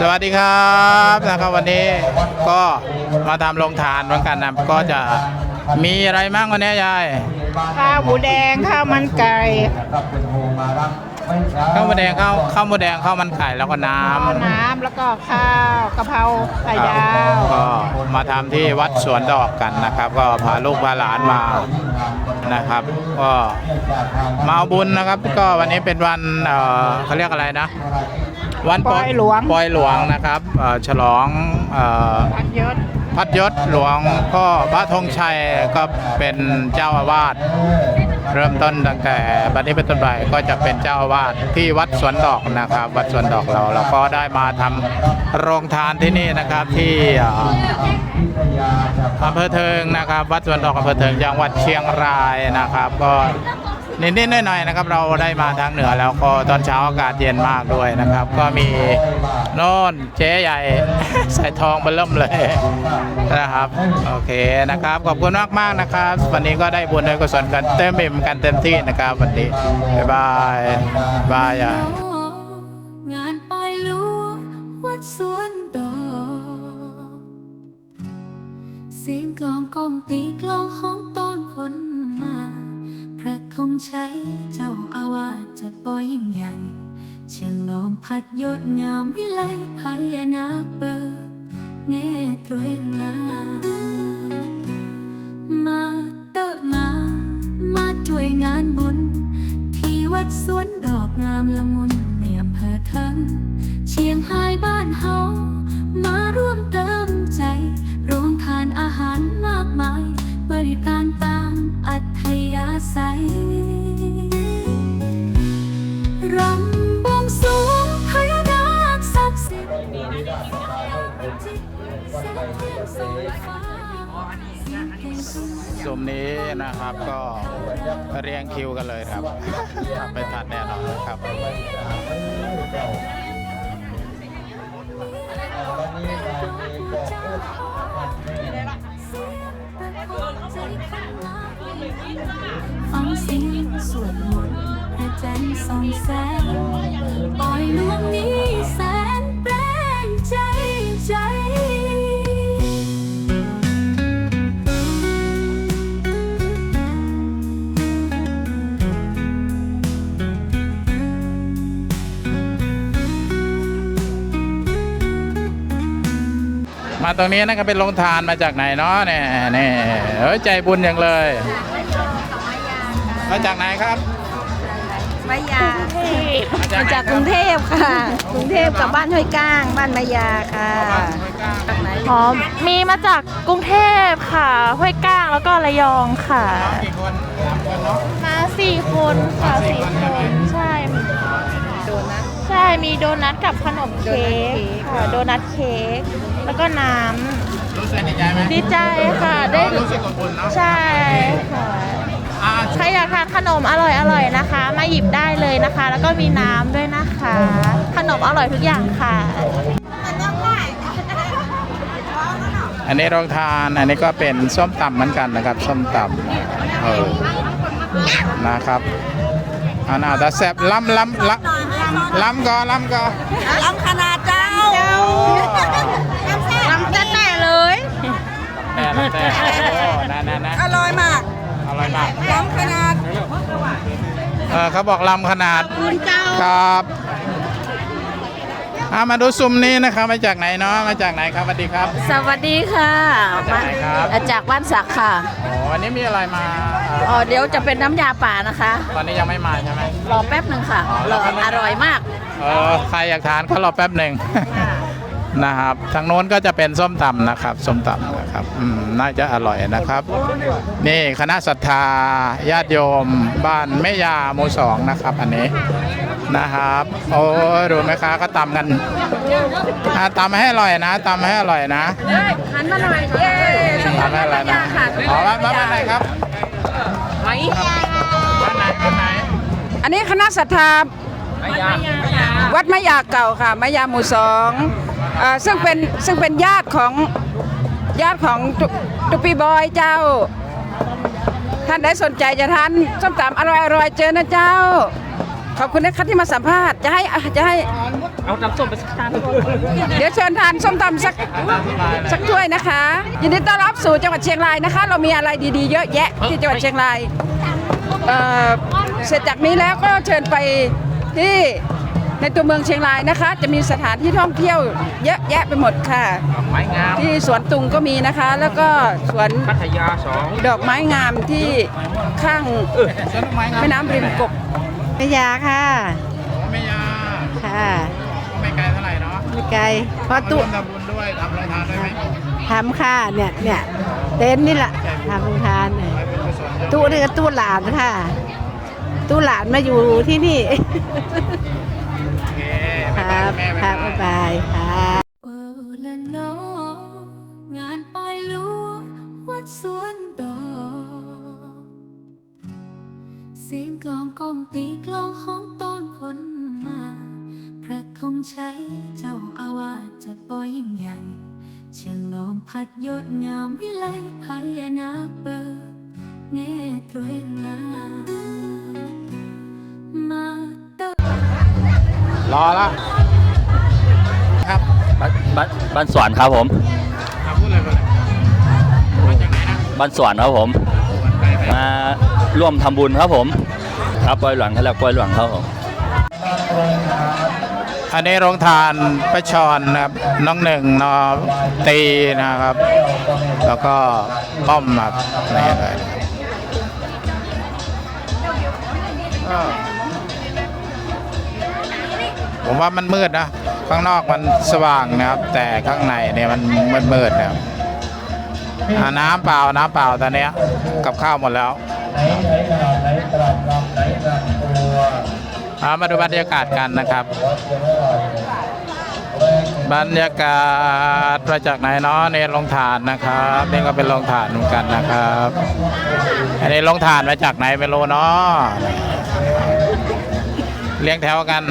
สวัสดีครับนะครับวันนี้ก็มาทำลงทานเหมือนกันนะก็จะมีอะไรบ้างวันนี้ยายข้าวหมูแดงข้าวมันไก่ข้าวหมูแดงข้าวข้าวหมูแดงข้าวมันไก่แล้วก็น้ข้าวน้ำแล้วก็ข้าวกะเพราไข่ำดาวก็มาทำที่วัดสวนดอกกันนะครับ ก็พาลูกพาหลานมานะครับ ก็มาเอาบุญนะครับ ก็วันนี้เป็นวันเอ่อเขาเรียกอะไรนะ วันปอยหลวงปอยหลวงนะครับเอ่อฉลองเอ่อพัดยศพัดยศหลวงพ่อพระธงชัยก็เป็นเจ้าอาวาสเริ่มต้นตั้งแต่บัดนี้เป็นต้นไปก็จะเป็นเจ้าอาวาสที่วัดสวนดอกนะครับ วัดสวนดอกเราเราก็ได้มาทำโรงทานที่นี่นะครับที่อ่าอำเภอเทิงนะครับ วัดสวนดอกอำเภอเทิงจังหวัดเชียงรายนะครับ ก็ นิดๆหน่อยๆนะครับ เราได้มาทางเหนือแล้วก็ตอนเช้าอากาศเย็นมากด้วยนะครับ ก็มีโน่นเจ๊ใหญ่ ใส่ทองเบลเริ่มเลยนะครับ โอเคนะครับ ขอบคุณมากๆนะครับ วันนี้ก็ได้บุญได้กุศลกันเต็มอิ่มกันเต็มที่นะครับ วันนี้บ๊ายบายบายอะงานปลายลวงวัดสวนดอกเสียงกลองกองตีกลองห้องต้นคนมา พระคงใช้เจ้าอาวาสจะปล่อยยิ่งใหญ่เชียงลมพัดยศงามวิไลพญานาเบิกเนตรเวลามาเติมมา มาช่วยงานบุญ ที่วัดสวนดอกงามละมุนในอำเภอเทิงเชียงรายบ้านเฮามาร่วมเติมใจโรงทานอาหารมากมาย บริการตา ซุมนี้นะครับก็เรียงคิวกันเลยครับครับไปทันแน่นอนครับฟังเสียงสวดมนต์พระจันทร์ส่องแสงปล่อยลวงนี้แสน มาตรงนี้นะครับเป็นโรงทานมาจากไหนเนาะเนี่ยนี่เฮ้ยใจบุญอย่างเลย มาจากไหนครับ มายามามาไหนจากคกบรุงเทพค่ะ กรุงเทพกับบ้านห้วยก้าง บ้านมายาค่ะบ้านห้วยก้างจากไหนอ๋อมีมาจากกรุงเทพค่ะ ห้วยก้างแล้วก็ระยองค่ะ กี่คนสามคนเนาะมาสี่คนค่ะสี่สี่คนคนใช่โดนัทใช่มีโดนัทกับขนมเค้กค่ะโดนัทเค้ก แล้วก็น้รู้สึกดีใจไหมำดีใจค่ะ ได้ รู้สึกอบอุ่นเนาะใช่ค่ะอ่าใครอยากทานขนมอร่อยอร่อยนะคะ มาหยิบได้เลยนะคะ แล้วก็มีน้ำด้วยนะคะ ขนมอร่อยทุกอย่างค่ะ อันนี้โรงทาน อันนี้ก็เป็นส้มตำเหมือนกันนะครับ ส้มตำเออ นะครับอันน่าจะแซ่บล้ำล้ำล้ำล้ำก็ล้ำก็ลำขนา ลำขนาดเออเขาบอกลำขนาดคุณเจ้าครับอ่ามาดูซุมนี้นะครับมาจากไหนเนาะมาจากไหนครับสวัสดีครับ สวัสดีค่ะจากไหนครับมาจากบ้านสักค่ะโอ้วันนี้มีอะไรมาเอ่ออ๋อเดี๋ยวจะเป็นน้ำยาป่านะคะ ตอนนี้ยังไม่มาใช่ไหมรอแป๊บหนึ่งค่ะอ๋อรรออแป๊บนึงอร่อยมากเออใครอยากทานก็รอแป๊บหนึ่ง นะครับ ทางโน้นก็จะเป็นส้มตำนะครับส้มตำนะครับอืมน่าจะอร่อยนะครับ นี่คณะศรัทธาญาติโยม บ้านแม่ยาหมู่สองนะครับ อันนี้นะครับ โอ้ยดูไหมคะก็ตำกันอะตำให้อร่อยนะตำให้อร่อยนะหันมาหน่อยเย้ตำให้อร่อยนะอ๋อบ้านบ้านไหนครับไหมบ้านไหนบ้านไหนอันนี้คณะศรัทธา วัดมะยาเก่าค่ะมะยาหมู่สอง เอ่อซึ่งเป็นซึ่งเป็นญาติของญาติของตุตุปีบอยเจ้า ท่านได้สนใจจะทานส้มตำอร่อยอร่อยๆเจอนะเจ้า ขอบคุณนะคะที่มาสัมภาษณ์จะให้จะให้ เอาน้ำส้มไปสักจานเดี๋ยวเชิญทานส้มตำสักสักถ้วยนะคะ ยินดีต้อนรับสู่จังหวัดเชียงรายนะคะ เรามีอะไรดีๆ เยอะแยะที่จังหวัดเชียงรายเอ่อเสร็จจากนี้แล้วก็เชิญไปที่ ในตัวเมืองเชียงรายนะคะ จะมีสถานที่ท่องเที่ยวเยอะแยะไปหมดค่ะไม้งามที่สวนตุงก็มีนะคะ แล้วก็สวนพัทยาสองดอกไม้งามที่ข้างแม่น้ำริมกกพยาค่ะไม่ยาค่ะก็ไม่ไกลเท่าไหร่เนาะไม่ไกลเพราะมาตู้ร่วมทำบุญด้วยทำโรงทานด้วยไหมทำค่ะเนี่ยเนี่ยเต็นท์นี่แหละทำโรงทานเนี่ยไปเป็นกุศลตู้นี่ก็ตู้หลานค่ะ ตู้หลานมาอยู่ที่นี่โอเค คบ๊ายรับายบแม่ครับบ๊าบ๊ายยบายบายค่ะโอ้ละนองานปล่อยลูกวัดสวนดอกเสียงกลองกองตีกลองห้องต้นคนมา พระคงใช้เจ้าอาวาสจะปล่อยยิ่งใหญ่เฉลองพัดยศงามวิไลพญานาคเปิดเนตรเวลามาเตอรอละครับ บ้านบ้านสวนครับผมอะพูดเลยพูดเลยมาจากไหนนะบ้านสวนครับผม ไปไปมาร่วมทำบุญครับผม ครับปล่อยหลวงเขาเรียกปล่อยหลวงครับผม อันนี้โรงทานประชอนนะครับ น้องหนึ่งนอตีนะครับ แล้วก็ป้อมครับนี่เลยก็ผมว่ามันมืดนะ ข้างนอกมันสว่างนะครับ แต่ข้างในเนี่ยมันมืดมืดๆนะครับน้ำเปล่าน้ำเปล่าตอนนี้กับข้าวหมดแล้วเอามาดูบรรยากาศกันนะครับ บรรยากาศมาจากไหนเนาะเนี่ยลงฐานนะครับนี่ก็เป็นลงฐานเหมือนกันนะครับอันนี้ลงฐานมาจากไหนไม่รู้เนาะเรียงแถวกัน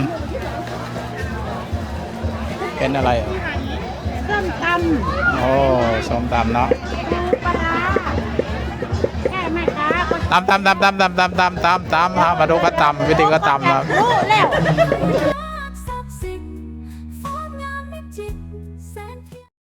เป็นอะไรอะส้มตโอ้ส้มตำเนาะำปลาร้าแค่แม่ค้าคนตำตำตำตำตำตำตำตำตำฮะมาดูก็ตำวิธีก็ตำนะครับรู้แล้ว